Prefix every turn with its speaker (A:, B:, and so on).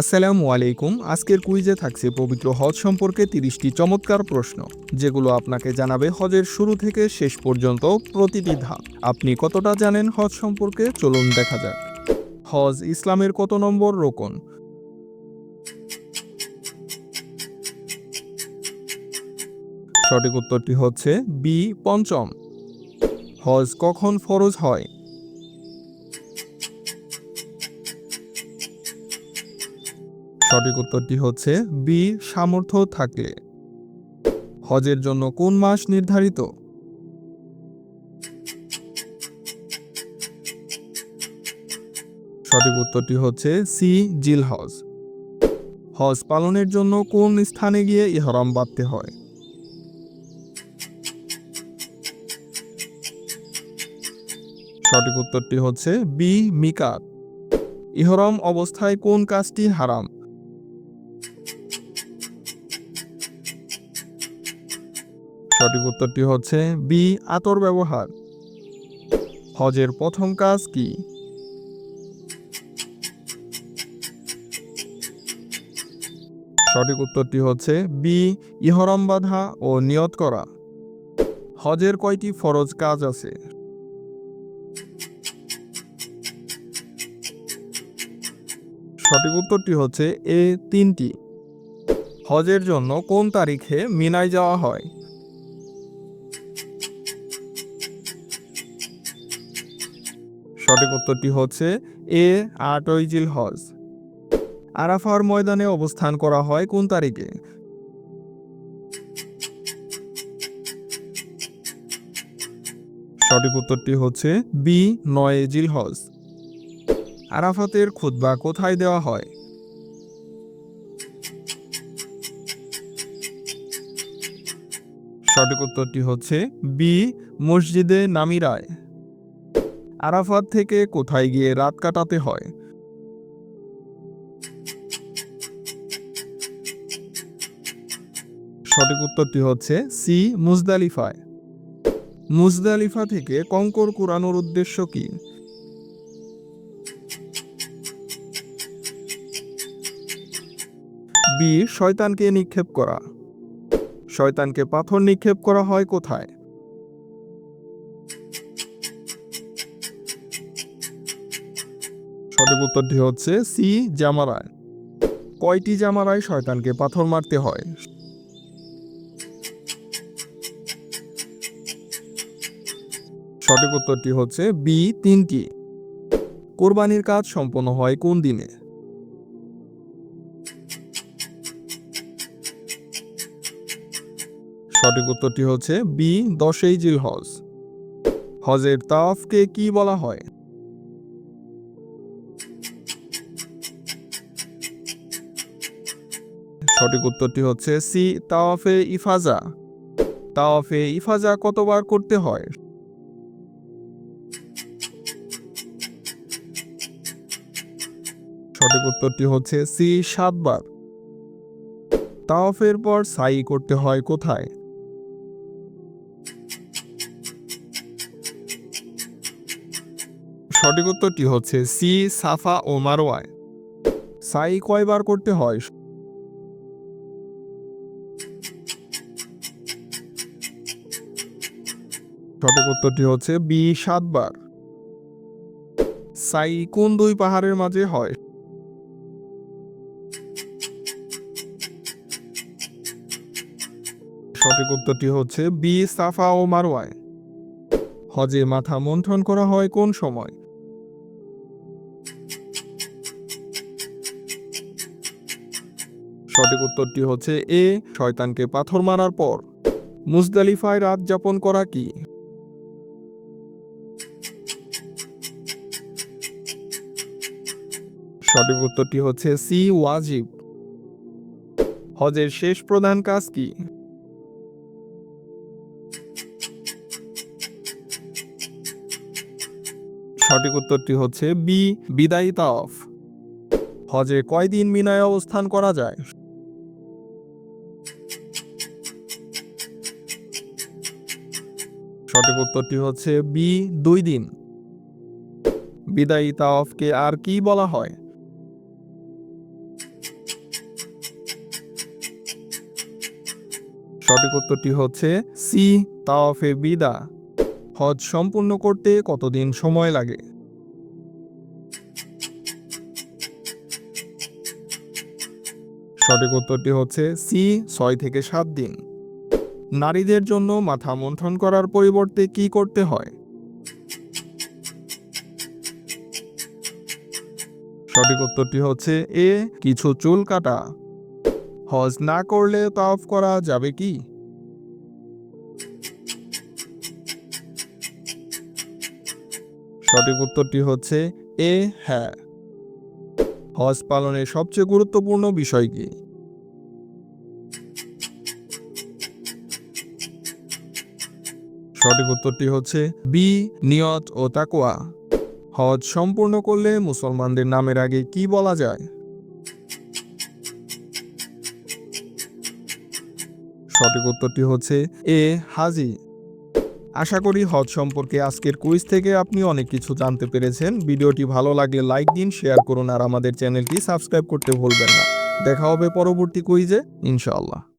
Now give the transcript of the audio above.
A: আসসালামু আলাইকুম। আজকের কুইজে থাকছে পবিত্র হজ সম্পর্কে তিরিশটি চমৎকার প্রশ্ন, যেগুলো আপনাকে জানাবে হজের শুরু থেকে শেষ পর্যন্ত প্রতিটি ধাপ। আপনি কতটা জানেন হজ সম্পর্কে? চলুন দেখা যাক। হজ ইসলামের কত নম্বর রোকন? সঠিক উত্তরটি হচ্ছে বি, পঞ্চম। হজ কখন ফরজ হয়? সঠিক উত্তরটি হচ্ছে বি, সামর্থ্য থাকলে। হজের জন্য কোন মাস নির্ধারিত? সঠিক উত্তরটি হচ্ছে সি জিল হজ হজ পালনের জন্য কোন স্থানে গিয়ে ইহরম বাঁধতে হয়? সঠিক উত্তরটি হচ্ছে বি, মিকাত। ইহরম অবস্থায় কোন কাজটি হারাম? সঠিক উত্তরটি হচ্ছে বি, আতর ব্যবহার। হজের প্রথম কাজ কি? সঠিক উত্তরটি হচ্ছে বি, ইহরাম বাধা ও নিয়ত করা। হজের কয়টি ফরজ কাজ আছে? সঠিক উত্তরটি হচ্ছে এ তিনটি। হজের জন্য কোন তারিখে মিনায় যাওয়া হয়? সঠিক উত্তরটি হচ্ছে এ আটই জিল হজ আরাফার ময়দানে অবস্থান করা হয় কোন তারিখে? সঠিক উত্তরটি হচ্ছে বি নয় জিল হজ আরাফাতের খুতবা কোথায় দেওয়া হয়? সঠিক উত্তরটি হচ্ছে বি, মসজিদে নামিরায় আরাফাত থেকে কোথায় গিয়ে রাত কাটাতে হয়? সঠিক উত্তরটি হচ্ছে সি, মুজদালিফায়। মুজদালিফা থেকে কঙ্কর কুরানোর উদ্দেশ্য কি? বি, শয়তানকে নিক্ষেপ করা। শয়তানকে পাথর নিক্ষেপ করা হয় কোথায়? সঠিক উত্তরটি হচ্ছে সি, জামারায়। কয়টি জামারায় শয়তানকে পাথর মারতে হয়? সঠিক উত্তরটি হচ্ছে বি, তিনটি। কোরবানির কাজ সম্পন্ন হয় কোন দিনে? সঠিক উত্তরটি হচ্ছে বি, দশই জিল হজ। হজের তাওয়াফকে কি বলা হয়? সঠিক উত্তরটি হচ্ছে সি, তাওয়াফে ইফাজা। তাওয়াফে ইফাজা কতবার করতে হয়? সঠিক উত্তরটি হচ্ছে সি, সাতবার। তাওয়াফের পর সাই করতে হয় কোথায়? সঠিক উত্তরটি হচ্ছে সি, সাফা ও মারোয়ায় সাই কয়বার করতে হয়? সঠিক উত্তরটি হচ্ছে বি, সাতবার। সাই কোন দুই পাহাড়ের মাঝে হয়? সঠিক উত্তরটি হচ্ছে বি, সাফা ও মারোয়ায় হজে মাথা মন্থন করা হয় কোন সময়? সঠিক উত্তরটি হচ্ছে এ, শয়তানকে পাথর মারার পর। মুজদালিফায় রাত যাপন করা কি? সঠিক উত্তরটি হচ্ছে সি, ওয়াজিব। হজের শেষ প্রধান কাজ কি? সঠিক উত্তরটি হচ্ছে বি, বিদায়ী তাওয়াফ। হজে কয়দিন মিনায় অবস্থান করা যায়? সঠিক উত্তরটি হচ্ছে বি, দুই দিন। বিদায়ী তাওয়াফকে আর কি বলা হয়? সঠিক উত্তরটি হচ্ছে সি, তাওয়াফে বিদা। হজ সম্পূর্ণ করতে কতদিন সময় লাগে? সঠিক উত্তরটি হচ্ছে সি, ছয় থেকে সাত দিন। নারীদের জন্য মাথা মন্থন করার পরিবর্তে কি করতে হয়? সঠিক উত্তরটি হচ্ছে এ, কিছু চুল কাটা। হজ না করলে তাওফ করা যাবে কি? সঠিক উত্তরটি হচ্ছে এ হ্যাঁ। হজ পালনের সবচেয়ে গুরুত্বপূর্ণ বিষয় কি? সঠিক উত্তরটি হচ্ছে বি, নিয়ত ও তাকওয়া। হজ সম্পূর্ণ করলে মুসলমানদের নামের আগে কি বলা যায়? সঠিক উত্তরটি হচ্ছে এ, হাজি। আশা করি হজ সম্পর্কে আজকের কুইজ থেকে আপনি অনেক কিছু জানতে পেরেছেন। ভিডিওটি ভালো লাগলে লাইক দিন, শেয়ার করুন, আর আমাদের চ্যানেলটি সাবস্ক্রাইব করতে ভুলবেন না। দেখা হবে পরবর্তী কুইজে, ইনশাআল্লাহ।